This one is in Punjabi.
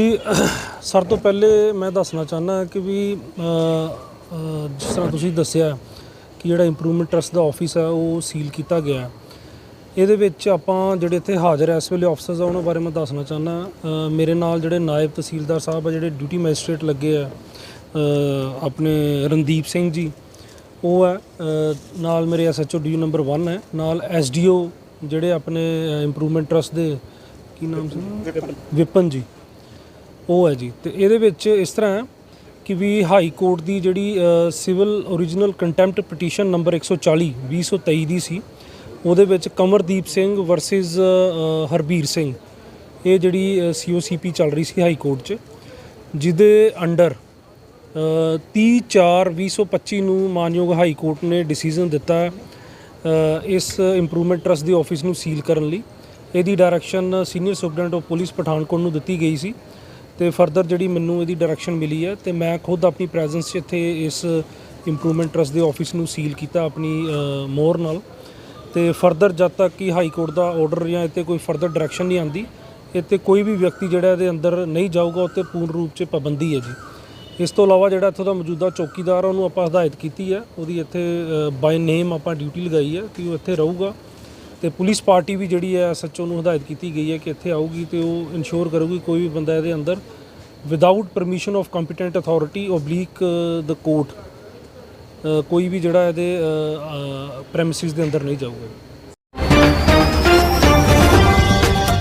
ਜੀ, ਸਰ ਤੋਂ ਪਹਿਲੇ ਮੈਂ ਦੱਸਣਾ ਚਾਹੁੰਦਾ ਕਿ ਵੀ ਜਿਸ ਤਰ੍ਹਾਂ ਤੁਸੀਂ ਦੱਸਿਆ ਕਿ ਜਿਹੜਾ ਇੰਪਰੂਵਮੈਂਟ ਟਰਸਟ ਦਾ ਆਫਿਸ ਹੈ ਉਹ ਸੀਲ ਕੀਤਾ ਗਿਆ ਹੈ। ਇਹਦੇ ਵਿੱਚ ਆਪਾਂ ਜਿਹੜੇ ਇੱਥੇ ਹਾਜ਼ਰ ਹੈ ਇਸ ਵੇਲੇ ਆਫਸਰਸ ਆ, ਉਹਨਾਂ ਬਾਰੇ ਮੈਂ ਦੱਸਣਾ ਚਾਹੁੰਦਾ ਮੇਰੇ ਨਾਲ ਜਿਹੜੇ ਨਾਇਬ ਤਹਿਸੀਲਦਾਰ ਸਾਹਿਬ ਆ, ਜਿਹੜੇ ਡਿਊਟੀ ਮੈਜਿਸਟ੍ਰੇਟ ਲੱਗੇ ਆ ਆਪਣੇ ਰਣਦੀਪ ਸਿੰਘ ਜੀ, ਉਹ ਹੈ ਨਾਲ ਮੇਰੇ ਐਸਐਚਓ ਡੀ ਨੰਬਰ 1 ਹੈ, ਨਾਲ ਐਸਡੀਓ ਜਿਹੜੇ ਆਪਣੇ ਇੰਪਰੂਵਮੈਂਟ ਟਰਸਟ ਦੇ, ਕੀ ਨਾਮ ਸੀ ਵਿਪਨ ਜੀ ਉਹ ਹੈ ਜੀ। ਤੇ ਇਹਦੇ ਵਿੱਚ ਇਸ ਤਰ੍ਹਾਂ ਹੈ ਕਿ ਵੀ ਹਾਈ ਕੋਰਟ ਦੀ ਜਿਹੜੀ civil origignal contempt petition number 140 2023 ਦੀ ਸੀ। ਉਹਦੇ ਵਿੱਚ ਕਮਰਦੀਪ ਸਿੰਘ ਵਰਸਸ ਹਰਬੀਰ ਸਿੰਘ। ਇਹ ਜਿਹੜੀ ਸੀਓਸੀਪੀ ਚੱਲ ਰਹੀ ਸੀ ਹਾਈ ਕੋਰਟ 'ਚ, ਜਿਹਦੇ ਅੰਡਰ 30 4 2025 ਨੂੰ ਮਾਨਯੋਗ ਹਾਈ ਕੋਰਟ ਨੇ ਡਿਸੀਜਨ ਦਿੱਤਾ ਇਸ ਇੰਪਰੂਵਮੈਂਟ ਟਰਸਟ ਦੀ ਆਫਿਸ ਨੂੰ ਸੀਲ ਕਰਨ ਲਈ। ਇਹਦੀ direction senior superintendent of police Pathankot ਨੂੰ ਦਿੱਤੀ ਗਈ ਸੀ। ਤੇ ਫਰਦਰ ਜਿਹੜੀ ਮੈਨੂੰ ਇਹਦੀ ਡਾਇਰੈਕਸ਼ਨ ਮਿਲੀ ਹੈ ਤੇ ਮੈਂ ਖੁਦ ਆਪਣੀ ਪ੍ਰੈਜ਼ੈਂਸ 'ਚ ਇੱਥੇ ਇਸ ਇੰਪਰੂਵਮੈਂਟ ਟਰਸਟ ਦੇ ਆਫਿਸ ਨੂੰ ਸੀਲ ਕੀਤਾ ਆਪਣੀ ਅ, ਮੋਹਰ ਨਾਲ। ਤੇ ਫਰਦਰ ਜਦ ਤੱਕ ਕਿ ਹਾਈ ਕੋਰਟ ਦਾ ਆਰਡਰ ਜਾਂ ਇੱਥੇ ਕੋਈ ਫਰਦਰ ਡਾਇਰੈਕਸ਼ਨ ਨਹੀਂ ਆਂਦੀ ਇੱਥੇ ਕੋਈ ਵੀ ਵਿਅਕਤੀ ਜਿਹੜਾ ਇਹਦੇ ਅੰਦਰ ਨਹੀਂ ਜਾਊਗਾ ਉੱਤੇ ਪੂਰਨ ਰੂਪ 'ਚ ਪਾਬੰਦੀ ਹੈ ਜੀ। ਇਸ ਤੋਂ ਇਲਾਵਾ ਜਿਹੜਾ ਇੱਥੋਂ ਦਾ ਮੌਜੂਦਾ ਚੌਕੀਦਾਰ ਉਹਨੂੰ ਆਪਾਂ ਹਦਾਇਤ ਕੀਤੀ ਹੈ ਉਹਦੀ ਇੱਥੇ ਬਾਈ ਨੇਮ ਆਪਾਂ ਡਿਊਟੀ ਲਗਾਈ ਹੈ ਕਿ ਉਹ ਇੱਥੇ ਰਹੂਗਾ। ਤੇ ਪੁਲਿਸ ਪਾਰਟੀ ਵੀ ਜਿਹੜੀ ਹੈ ਐਸਐਚਓ ਨੂੰ ਹਦਾਇਤ ਕੀਤੀ ਗਈ ਹੈ ਕਿ ਇੱਥੇ ਆਊਗੀ ਤੇ ਉਹ ਇਨਸ਼ੋਰ ਕਰੂਗੀ ਕੋਈ ਵੀ ਬੰਦਾ ਇਹਦੇ ਅੰਦਰ without permission of competent authority oblique the court ਕੋਈ ਵੀ ਜਿਹੜਾ ਇਹਦੇ ਪ੍ਰੈਮਿਸਿਸ ਦੇ ਅੰਦਰ ਨਹੀਂ ਜਾਊਗਾ।